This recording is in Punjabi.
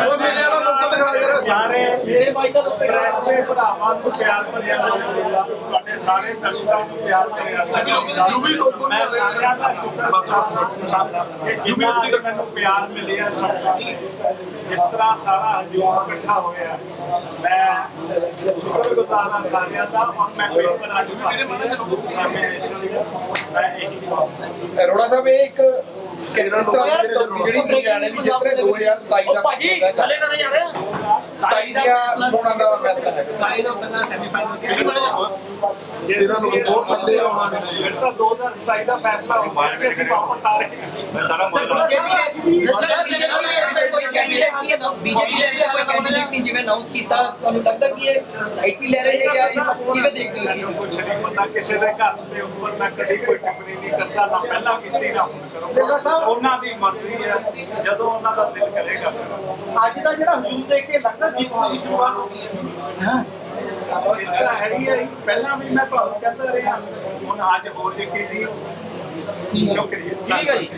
ਉਹ ਮੇਰੇ ਵਾਲਾ ਮੌਕਾ ਦਿਖਾ ਯਾਰ ਸਾਰੇ ਮੇਰੇ ਬਾਈ ਦਾ ਪ੍ਰੈਸ ਦੇ ਭਰਾਵਾਂ ਨੂੰ ਪਿਆਰ ਭਰਿਆ ਸਤਿਕਾਰ ਤੁਹਾਡੇ ਸਾਰੇ ਦਰਸ਼ਕਾਂ ਨੂੰ ਪਿਆਰ ਭਰਿਆ ਸਤਿਕਾਰ ਜੋ ਵੀ ਲੋਕ ਮੈਂ ਸਾਰਿਆਂ ਦਾ ਸ਼ੁਕਰ ਕਿ ਜਿੰਨਾ ਅੱਜ ਮੈਨੂੰ ਪਿਆਰ ਮਿਲਿਆ ਸਭ ਜਿਸ ਤਰ੍ਹਾਂ ਸਾਰਾ ਹਜੂਮ ਇਕੱਠਾ ਹੋਇਆ ਮੈਂ ਸ਼ੁਕਰਗੁਜ਼ਾਰ ਹਾਂ ਸਾਰਿਆਂ ਦਾ। ਔਰ ਮੈਂ ਕੋਈ ਬਣਾ ਨਹੀਂ ਮੈਂ ਮੈਂ ਇਹ ਅਰੋੜਾ ਸਾਹਿਬ ਇਹ ਇੱਕ ਕਿਹੜਾ ਜਿਹੜੀ ਲੁਧਿਆਣੇ ਦੀ ਜਿੱਤ ਨੇ 2027 ਦਾ ਭਾਜੀ ਥੱਲੇ ਨਾ ਜਾ ਰਿਹਾ 27 ਦੀਆਂ ਚੋਣਾਂ ਦਾ ਫੈਸਲਾ ਹੈ ਸਾਈ ਦਾ ਪਹਿਲਾ ਸੈਮੀਫਾਈਨਲ ਕਿਹੜੀ ਬਣੇ ਜੇ ਇਹਨਾਂ ਨੂੰ ਬਹੁਤ ਥੱਲੇ ਆਉਣਾ ਫਿਰ ਤਾਂ 2027 ਦਾ ਫੈਸਲਾ ਹੋਊਗਾ ਕਿ ਅਸੀਂ ਵਾਪਸ ਆ ਰਹੇ ਹਾਂ। ਸਾਰਾ ਬੀਜੇਪੀ ਨੇ ਜਿਹੜਾ ਬੀਜੇਪੀ ਨੇ ਅੰਦਰ ਕੋਈ ਕੈਂਡੀਡੇਟ ਨਹੀਂ ਹੈ ਬੀਜੇਪੀ ਨੇ ਅੰਦਰ ਕੋਈ ਕੈਂਡੀਡੇਟ ਨਹੀਂ ਜਿਵੇਂ ਅਨਾਉਂਸ ਕੀਤਾ ਤੁਹਾਨੂੰ ਲੱਗਦਾ ਕਿ ਇਹ ਆਈਪੀ ਲੈ ਰਹੇ ਨੇ ਜਾਂ ਇਸ ਕਿਵੇਂ ਦੇਖਦੇ ਹੋ ਇਸ ਕੁਛ ਨਹੀਂ ਪਤਾ ਕਿਸੇ ਦੇ ਘਰ ਦੇ ਉੱਪਰ ਮੈਂ ਕਦੀ ਕੋਈ ਟਿੱਪਣੀ ਨਹੀਂ ਕਰਦਾ ਨਾ ਪਹਿਲਾਂ ਕੀਤੀ ਨਾ ਹੁਣ ਕਰੂੰਗਾ ਉਹਨਾਂ ਦੀ ਮਰਜ਼ੀ ਹੈ ਜਦੋਂ ਉਹਨਾਂ ਦਾ ਦਿਲ ਕਰੇਗਾ। ਅੱਜ ਦਾ ਜਿਹੜਾ ਹਜੂਮ ਦੇਖ ਕੇ ਲੱਗਦਾ ਜਿੱਤ ਦੀ ਸ਼ੁਰੂਆਤ ਹੋ ਗਈ ਹੈ। ਇੱਛਾ ਹੈ ਹੀ ਹੈ ਪਹਿਲਾਂ ਵੀ ਮੈਂ ਤੁਹਾਨੂੰ ਕਹਿੰਦਾ ਰਿਹਾ ਹੁਣ ਅੱਜ ਹੋਰ ਲਿਖੀ ਦੀ ਸ਼ੁਕਰੀਆ ਠੀਕ ਹੈ ਜੀ।